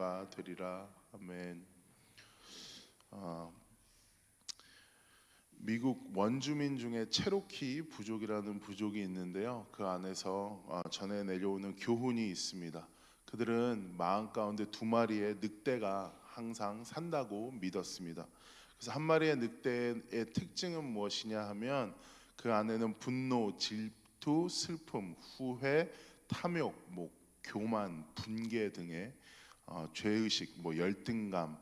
자가 되리라. 아멘. 아, 미국 원주민 중에 체로키 부족이라는 부족이 있는데요. 그 안에서 아, 전해 내려오는 교훈이 있습니다. 그들은 마음 가운데 두 마리의 늑대가 항상 산다고 믿었습니다. 그래서 한 마리의 늑대의 특징은 무엇이냐 하면 그 안에는 분노, 질투, 슬픔, 후회, 탐욕, 뭐 교만, 분개 등의 어, 죄의식, 뭐 열등감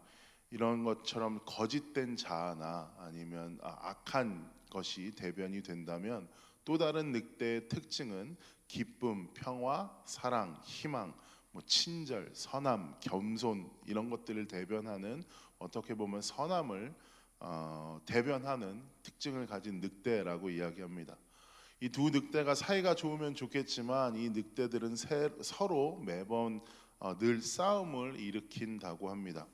이런 것처럼 거짓된 자아나 아니면 아, 악한 것이 대변이 된다면 또 다른 늑대의 특징은 기쁨, 평화, 사랑, 희망, 뭐 친절, 선함, 겸손 이런 것들을 대변하는 어떻게 보면 선함을 어, 대변하는 특징을 가진 늑대라고 이야기합니다. 이 두 늑대가 사이가 좋으면 좋겠지만 이 늑대들은 세- 서로 매번 어, 늘 싸움을 일으킨다고 합니다.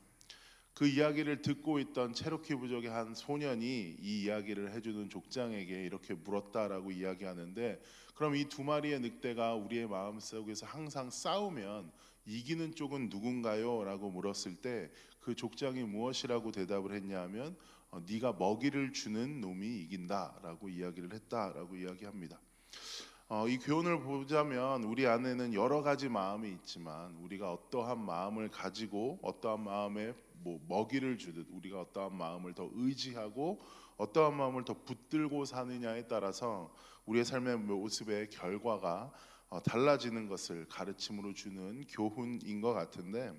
그 이야기를 듣고 있던 체로키 부족의 한 소년이 이 이야기를 해주는 족장에게 이렇게 물었다라고 이야기하는데 그럼 이 두 마리의 늑대가 우리의 마음 속에서 항상 싸우면 이기는 쪽은 누군가요? 라고 물었을 때 그 족장이 무엇이라고 대답을 했냐면 어, 네가 먹이를 주는 놈이 이긴다라고 이야기를 했다라고 이야기합니다. 어, 이 교훈을 보자면 우리 안에는 여러 가지 마음이 있지만 우리가 어떠한 마음을 가지고 어떠한 마음에 뭐 먹이를 주듯 우리가 어떠한 마음을 더 의지하고 어떠한 마음을 더 붙들고 사느냐에 따라서 우리의 삶의 모습의 결과가 어, 달라지는 것을 가르침으로 주는 교훈인 것 같은데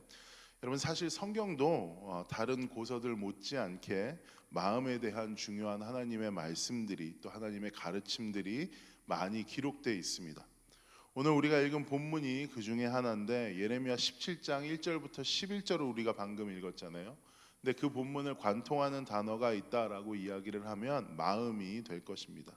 여러분 사실 성경도 어, 다른 고서들 못지않게 마음에 대한 중요한 하나님의 말씀들이 또 하나님의 가르침들이 많이 기록되어 있습니다. 오늘 우리가 읽은 본문이 그 중에 하나인데 예레미야 17장 1절부터 11절을 우리가 방금 읽었잖아요. 근데 그 본문을 관통하는 단어가 있다라고 이야기를 하면 마음이 될 것입니다.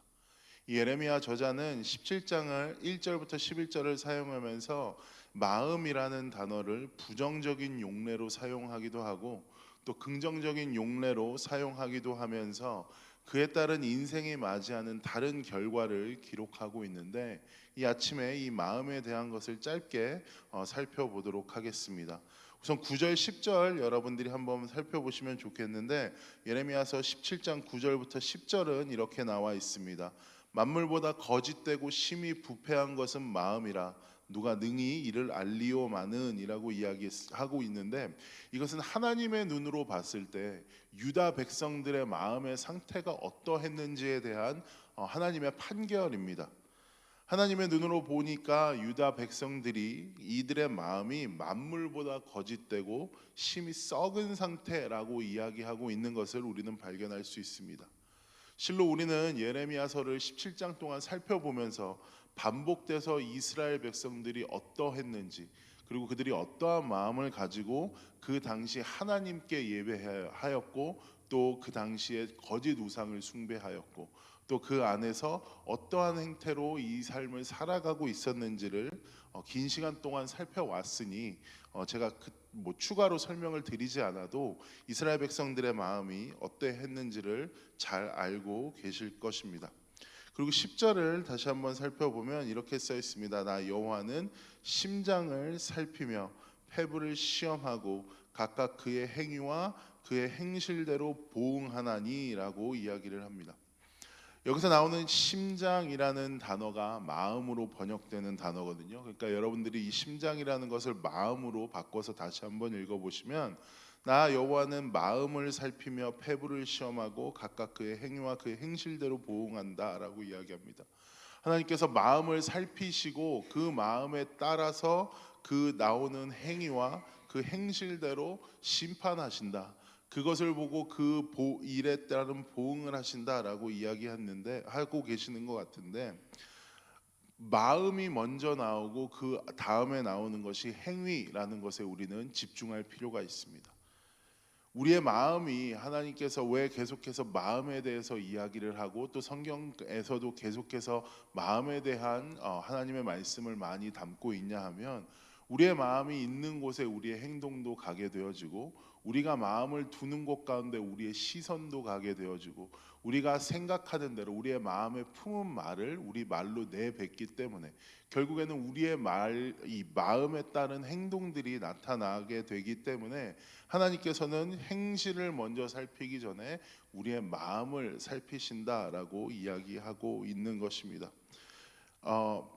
이 예레미야 저자는 17장을 1절부터 11절을 사용하면서 마음이라는 단어를 부정적인 용례로 사용하기도 하고 또 긍정적인 용례로 사용하기도 하면서 그에 따른 인생이 맞이하는 다른 결과를 기록하고 있는데 이 아침에 이 마음에 대한 것을 짧게 어, 살펴보도록 하겠습니다. 우선 9절 10절 여러분들이 한번 살펴보시면 좋겠는데 예레미야서 17장 9절부터 10절은 이렇게 나와 있습니다. 만물보다 거짓되고 심히 부패한 것은 마음이라 누가 능히 이를 알리오마는이라고 이야기하고 있는데 이것은 하나님의 눈으로 봤을 때 유다 백성들의 마음의 상태가 어떠했는지에 대한 어, 하나님의 판결입니다. 하나님의 눈으로 보니까 유다 백성들이 이들의 마음이 만물보다 거짓되고 심히 썩은 상태라고 이야기하고 있는 것을 우리는 발견할 수 있습니다. 실로 우리는 예레미야서를 17장 동안 살펴보면서 반복돼서 이스라엘 백성들이 어떠했는지 그리고 그들이 어떠한 마음을 가지고 그 당시 하나님께 예배하였고 또 그 당시에 거짓 우상을 숭배하였고 또 그 안에서 어떠한 행태로 이 삶을 살아가고 있었는지를 어, 긴 시간 동안 살펴왔으니 어, 제가 그, 뭐 추가로 설명을 드리지 않아도 이스라엘 백성들의 마음이 어떠했는지를 잘 알고 계실 것입니다. 그리고 10절을 다시 한번 살펴보면 이렇게 써 있습니다. 나 여호와는 심장을 살피며 폐부를 시험하고 각각 그의 행위와 그의 행실대로 보응하나니라고 이야기를 합니다. 여기서 나오는 심장이라는 단어가 마음으로 번역되는 단어거든요. 그러니까 여러분들이 이 심장이라는 것을 마음으로 바꿔서 다시 한번 읽어보시면 나 여호와는 마음을 살피며 폐부를 시험하고 각각 그의 행위와 그의 행실대로 보응한다라고 이야기합니다. 하나님께서 마음을 살피시고 그 마음에 따라서 그 나오는 행위와 그 행실대로 심판하신다. 그것을 보고 그 보, 일에 따른 보응을 하신다라고 이야기했는데 하고 계시는 것 같은데 마음이 먼저 나오고 그 다음에 나오는 것이 행위라는 것에 우리는 집중할 필요가 있습니다. 우리의 마음이 하나님께서 왜 계속해서 마음에 대해서 이야기를 하고 또 성경에서도 계속해서 마음에 대한 어, 하나님의 말씀을 많이 담고 있냐 하면 우리의 마음이 있는 곳에 우리의 행동도 가게 되어지고 우리가 마음을 두는 곳 가운데 우리의 시선도 가게 되어지고 우리가 생각하는 대로 우리의 마음에 품은 말을 우리 말로 내뱉기 때문에 결국에는 우리의 말, 이 마음에 따른 행동들이 나타나게 되기 때문에 하나님께서는 행실을 먼저 살피기 전에 우리의 마음을 살피신다라고 이야기하고 있는 것입니다. 어,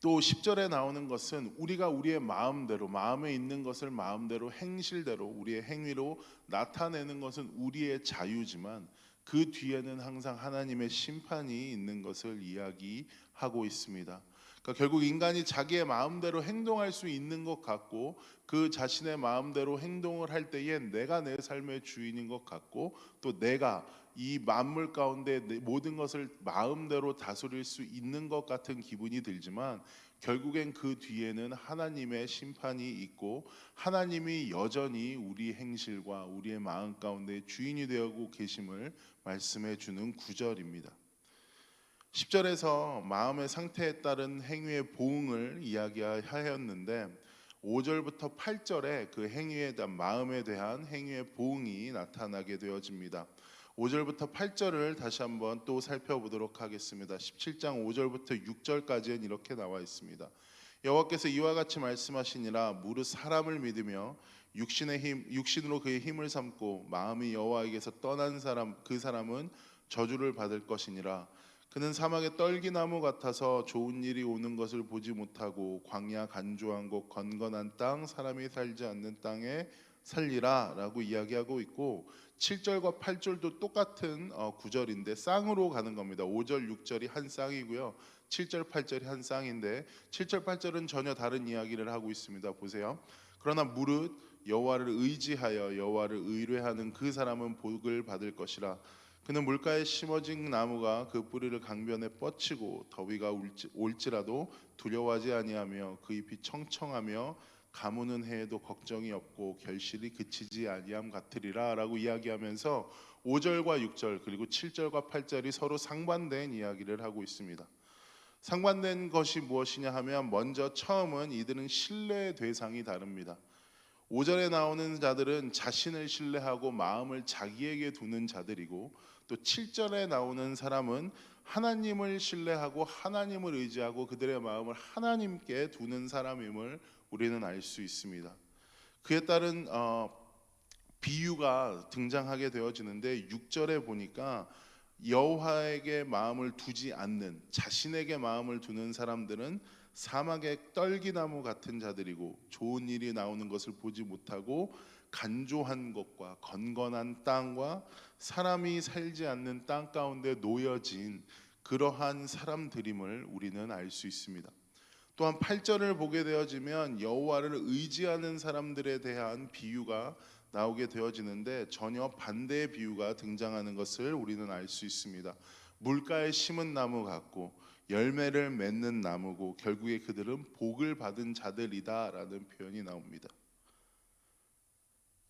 또 10절에 나오는 것은 우리가 우리의 마음대로 마음에 있는 것을 마음대로 행실대로 우리의 행위로 나타내는 것은 우리의 자유지만 그 뒤에는 항상 하나님의 심판이 있는 것을 이야기하고 있습니다. 그러니까 결국 인간이 자기의 마음대로 행동할 수 있는 것 같고 그 자신의 마음대로 행동을 할 때에 내가 내 삶의 주인인 것 같고 또 내가 이 만물 가운데 내 모든 것을 마음대로 다스릴 수 있는 것 같은 기분이 들지만 결국엔 그 뒤에는 하나님의 심판이 있고 하나님이 여전히 우리 행실과 우리의 마음 가운데 주인이 되고 계심을 말씀해 주는 구절입니다. 10절에서 마음의 상태에 따른 행위의 보응을 이야기하였는데 5절부터 8절에 그 행위에 대한 마음에 대한 행위의 보응이 나타나게 되어집니다. 5절부터 8절을 다시 한번 또 살펴보도록 하겠습니다. 17장 5절부터 6절까지는 이렇게 나와 있습니다. 여호와께서 이와 같이 말씀하시니라 무릇 사람을 믿으며 육신의 힘 육신으로 그의 힘을 삼고 마음이 여호와에게서 떠난 사람 그 사람은 저주를 받을 것이니라 그는 사막의 떨기나무 같아서 좋은 일이 오는 것을 보지 못하고 광야 간조한 곳 건건한 땅 사람이 살지 않는 땅에 살리라 라고 이야기하고 있고 7절과 8절도 똑같은 어, 구절인데 쌍으로 가는 겁니다. 5절 6절이 한 쌍이고요. 7절 8절이 한 쌍인데 7절 8절은 전혀 다른 이야기를 하고 있습니다. 보세요. 그러나 무릇 여호와를 의지하여 여호와를 의뢰하는 그 사람은 복을 받을 것이라 그는 물가에 심어진 나무가 그 뿌리를 강변에 뻗치고 더위가 올지, 올지라도 두려워하지 아니하며 그 잎이 청청하며 가무는 해에도 걱정이 없고 결실이 그치지 아니함 같으리라라고 이야기하면서 5절과 6절 그리고 7절과 8절이 서로 상반된 이야기를 하고 있습니다. 상반된 것이 무엇이냐 하면 먼저 처음은 이들은 신뢰의 대상이 다릅니다. 5절에 나오는 자들은 자신을 신뢰하고 마음을 자기에게 두는 자들이고 또 7절에 나오는 사람은 하나님을 신뢰하고 하나님을 의지하고 그들의 마음을 하나님께 두는 사람임을 우리는 알 수 있습니다. 그에 따른 어, 비유가 등장하게 되어지는데 6절에 보니까 여호와에게 마음을 두지 않는 자신에게 마음을 두는 사람들은 사막의 떨기나무 같은 자들이고 좋은 일이 나오는 것을 보지 못하고 간조한 것과 건건한 땅과 사람이 살지 않는 땅 가운데 놓여진 그러한 사람들임을 우리는 알 수 있습니다. 또한 8절을 보게 되어지면 여호와를 의지하는 사람들에 대한 비유가 나오게 되어지는데 전혀 반대의 비유가 등장하는 것을 우리는 알 수 있습니다. 물가에 심은 나무 같고 열매를 맺는 나무고 결국에 그들은 복을 받은 자들이다라는 표현이 나옵니다.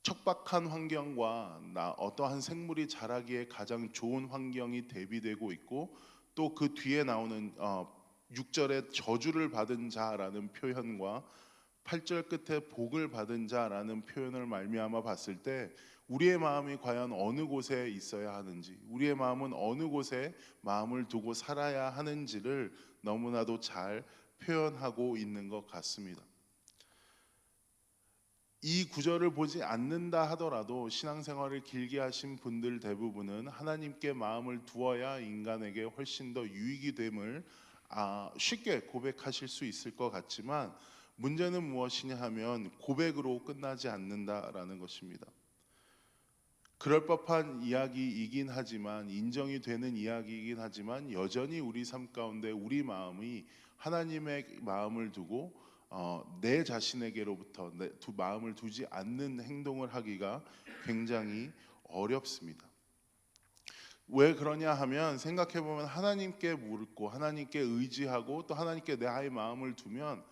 척박한 환경과 나 어떠한 생물이 자라기에 가장 좋은 환경이 대비되고 있고 또 그 뒤에 나오는 어, 6절에 저주를 받은 자라는 표현과 8절 끝에 복을 받은 자라는 표현을 말미암아 봤을 때 우리의 마음이 과연 어느 곳에 있어야 하는지 우리의 마음은 어느 곳에 마음을 두고 살아야 하는지를 너무나도 잘 표현하고 있는 것 같습니다. 이 구절을 보지 않는다 하더라도 신앙생활을 길게 하신 분들 대부분은 하나님께 마음을 두어야 인간에게 훨씬 더 유익이 됨을 아, 쉽게 고백하실 수 있을 것 같지만 문제는 무엇이냐 하면 고백으로 끝나지 않는다라는 것입니다. 그럴 법한 이야기이긴 하지만 인정이 되는 이야기이긴 하지만 여전히 우리 삶 가운데 우리 마음이 하나님의 마음을 두고 어, 내 자신에게로부터 내, 두 마음을 두지 않는 행동을 하기가 굉장히 어렵습니다. 왜 그러냐 하면 생각해 보면 하나님께 묻고 하나님께 의지하고 또 하나님께 내 아이 마음을 두면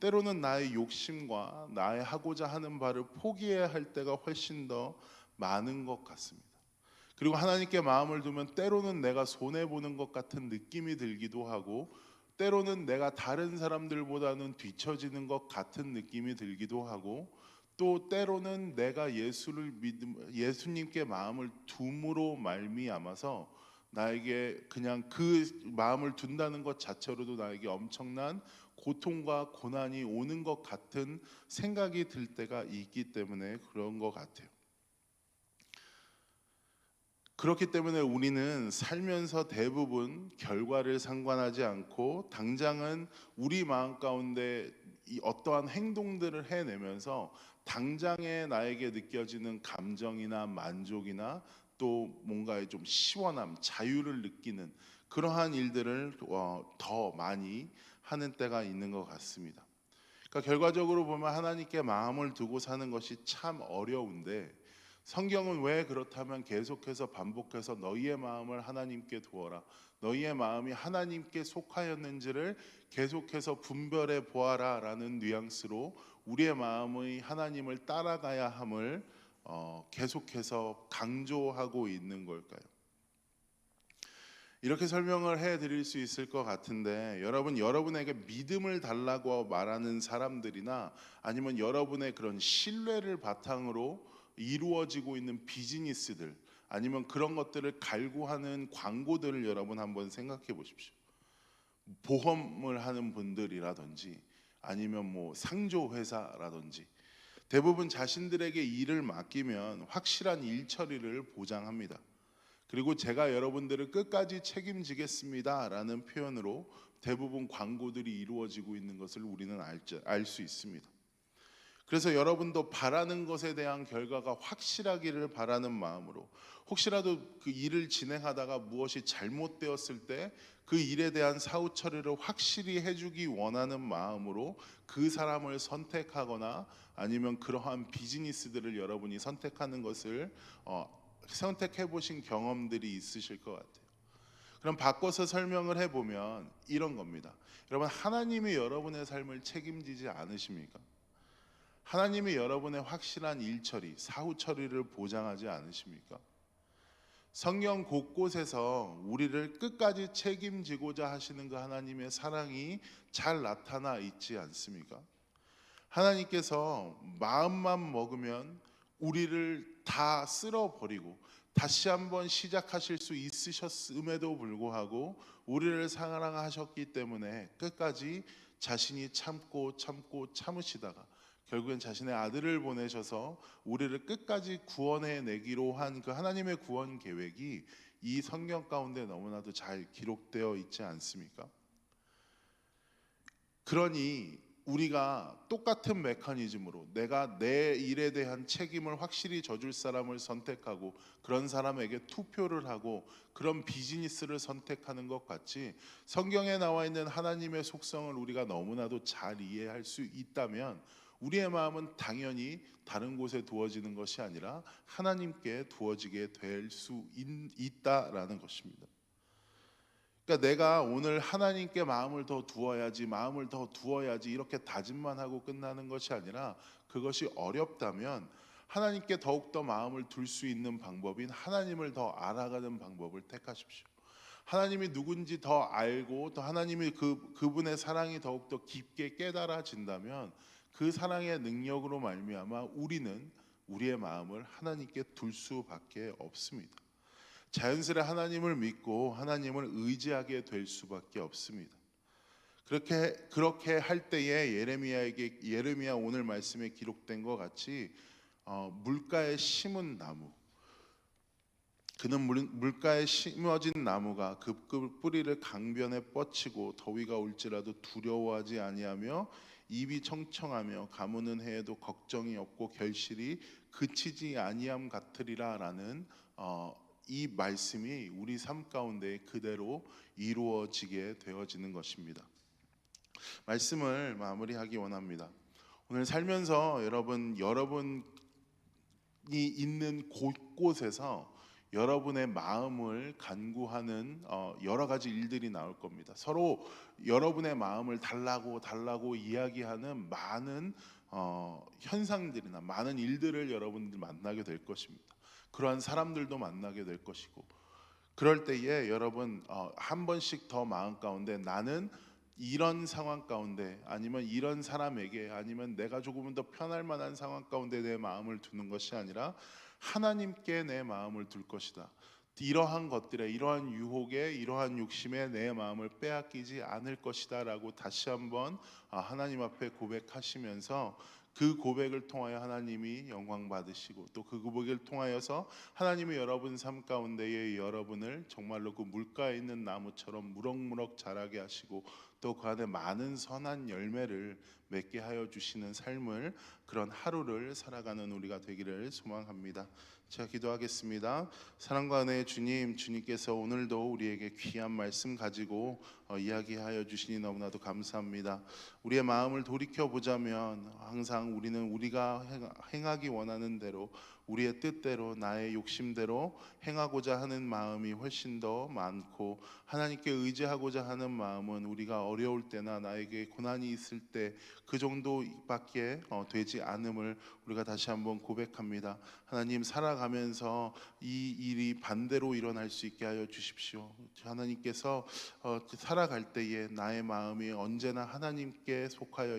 때로는 나의 욕심과 나의 하고자 하는 바를 포기해야 할 때가 훨씬 더 많은 것 같습니다. 그리고 하나님께 마음을 두면 때로는 내가 손해 보는 것 같은 느낌이 들기도 하고 때로는 내가 다른 사람들보다는 뒤처지는 것 같은 느낌이 들기도 하고 또 때로는 내가 예수를 믿음 예수님께 마음을 둠으로 말미암아서 나에게 그냥 그 마음을 둔다는 것 자체로도 나에게 엄청난 고통과 고난이 오는 것 같은 생각이 들 때가 있기 때문에 그런 것 같아요. 그렇기 때문에 우리는 살면서 대부분 결과를 상관하지 않고 당장은 우리 마음 가운데 이 어떠한 행동들을 해내면서 당장에 나에게 느껴지는 감정이나 만족이나 또 뭔가의 좀 시원함, 자유를 느끼는 그러한 일들을 어, 더 많이 하는 때가 있는 것 같습니다. 그러니까 결과적으로 보면 하나님께 마음을 두고 사는 것이 참 어려운데 성경은 왜 그렇다면 계속해서 반복해서 너희의 마음을 하나님께 두어라. 너희의 마음이 하나님께 속하였는지를 계속해서 분별해 보아라라는 뉘앙스로 우리의 마음의 하나님을 따라가야 함을 어, 계속해서 강조하고 있는 걸까요? 이렇게 설명을 해 드릴 수 있을 것 같은데 여러분 여러분에게 믿음을 달라고 말하는 사람들이나 아니면 여러분의 그런 신뢰를 바탕으로 이루어지고 있는 비즈니스들 아니면 그런 것들을 갈구하는 광고들을 여러분 한번 생각해 보십시오. 보험을 하는 분들이라든지 아니면 뭐 상조 회사라든지 대부분 자신들에게 일을 맡기면 확실한 일 처리를 보장합니다. 그리고 제가 여러분들을 끝까지 책임지겠습니다라는 표현으로 대부분 광고들이 이루어지고 있는 것을 우리는 알 수 있습니다. 그래서 여러분도 바라는 것에 대한 결과가 확실하기를 바라는 마음으로 혹시라도 그 일을 진행하다가 무엇이 잘못되었을 때 그 일에 대한 사후 처리를 확실히 해주기 원하는 마음으로 그 사람을 선택하거나 아니면 그러한 비즈니스들을 여러분이 선택하는 것을 어, 선택해 보신 경험들이 있으실 것 같아요. 그럼 바꿔서 설명을 해보면 이런 겁니다. 여러분 하나님이 여러분의 삶을 책임지지 않으십니까? 하나님이 여러분의 확실한 일 처리, 사후 처리를 보장하지 않으십니까? 성경 곳곳에서 우리를 끝까지 책임지고자 하시는 그 하나님의 사랑이 잘 나타나 있지 않습니까? 하나님께서 마음만 먹으면 우리를 다 쓸어버리고 다시 한번 시작하실 수 있으셨음에도 불구하고 우리를 사랑하셨기 때문에 끝까지 자신이 참고 참고 참으시다가 결국엔 자신의 아들을 보내셔서 우리를 끝까지 구원해 내기로 한 그 하나님의 구원 계획이 이 성경 가운데 너무나도 잘 기록되어 있지 않습니까? 그러니 우리가 똑같은 메커니즘으로 내가 내 일에 대한 책임을 확실히 져줄 사람을 선택하고 그런 사람에게 투표를 하고 그런 비즈니스를 선택하는 것 같이 성경에 나와 있는 하나님의 속성을 우리가 너무나도 잘 이해할 수 있다면 우리의 마음은 당연히 다른 곳에 두어지는 것이 아니라 하나님께 두어지게 될 수 있다라는 것입니다. 그러니까 내가 오늘 하나님께 마음을 더 두어야지, 마음을 더 두어야지 이렇게 다짐만 하고 끝나는 것이 아니라 그것이 어렵다면 하나님께 더욱더 마음을 둘 수 있는 방법인 하나님을 더 알아가는 방법을 택하십시오. 하나님이 누군지 더 알고 또 하나님이 그 그분의 사랑이 더욱 더 깊게 깨달아진다면 그 사랑의 능력으로 말미암아 우리는 우리의 마음을 하나님께 둘 수밖에 없습니다. 자연스레 하나님을 믿고 하나님을 의지하게 될 수밖에 없습니다. 그렇게 그렇게 할 때에 예레미야에게 예레미야 오늘 말씀에 기록된 것 같이 어, 물가에 심은 나무 그는 물, 물가에 심어진 나무가 그 뿌리를 강변에 뻗치고 더위가 올지라도 두려워하지 아니하며 입이 청청하며 가무는 해에도 걱정이 없고 결실이 그치지 아니함 같으리라라는 어, 이 말씀이 우리 삶 가운데 그대로 이루어지게 되어지는 것입니다. 말씀을 마무리하기 원합니다. 오늘 살면서 여러분 여러분이 있는 곳곳에서 여러분의 마음을 간구하는 어, 여러 가지 일들이 나올 겁니다. 서로 여러분의 마음을 달라고 달라고 이야기하는 많은 어, 현상들이나 많은 일들을 여러분들 만나게 될 것입니다. 그러한 사람들도 만나게 될 것이고 그럴 때에 여러분 어, 한 번씩 더 마음 가운데 나는 이런 상황 가운데 아니면 이런 사람에게 아니면 내가 조금은 더 편할 만한 상황 가운데 내 마음을 두는 것이 아니라 하나님께 내 마음을 둘 것이다. 이러한 것들에 이러한 유혹에 이러한 욕심에 내 마음을 빼앗기지 않을 것이다라고 다시 한번 아, 하나님 앞에 고백하시면서 그 고백을 통하여 하나님이 영광 받으시고 또 그 고백을 통하여서 하나님이 여러분 삶 가운데에 여러분을 정말로 그 물가에 있는 나무처럼 무럭무럭 자라게 하시고 또 그 안에 많은 선한 열매를 맺게 하여 주시는 삶을 그런 하루를 살아가는 우리가 되기를 소망합니다. 제가 기도하겠습니다. 사랑과 은혜의 주님, 주님께서 오늘도 우리에게 귀한 말씀 가지고 어, 이야기하여 주시니 너무나도 감사합니다. 우리의 마음을 돌이켜 보자면 항상 우리는 우리가 행- 행하기 원하는 대로 우리의 뜻대로 나의 욕심대로 행하고자 하는 마음이 훨씬 더 많고 하나님께 의지하고자 하는 마음은 우리가 어려울 때나 나에게 고난이 있을 때그 정도밖에 어, 되지 않음을 우리가 다시 한번 고백합니다. 하나님 살아가면서 이 일이 반대로 일어날 수 있게 하여 주십시오. 하나님께서 어, 살아갈 때에 나의 마음이 언제나 하나님께 속하여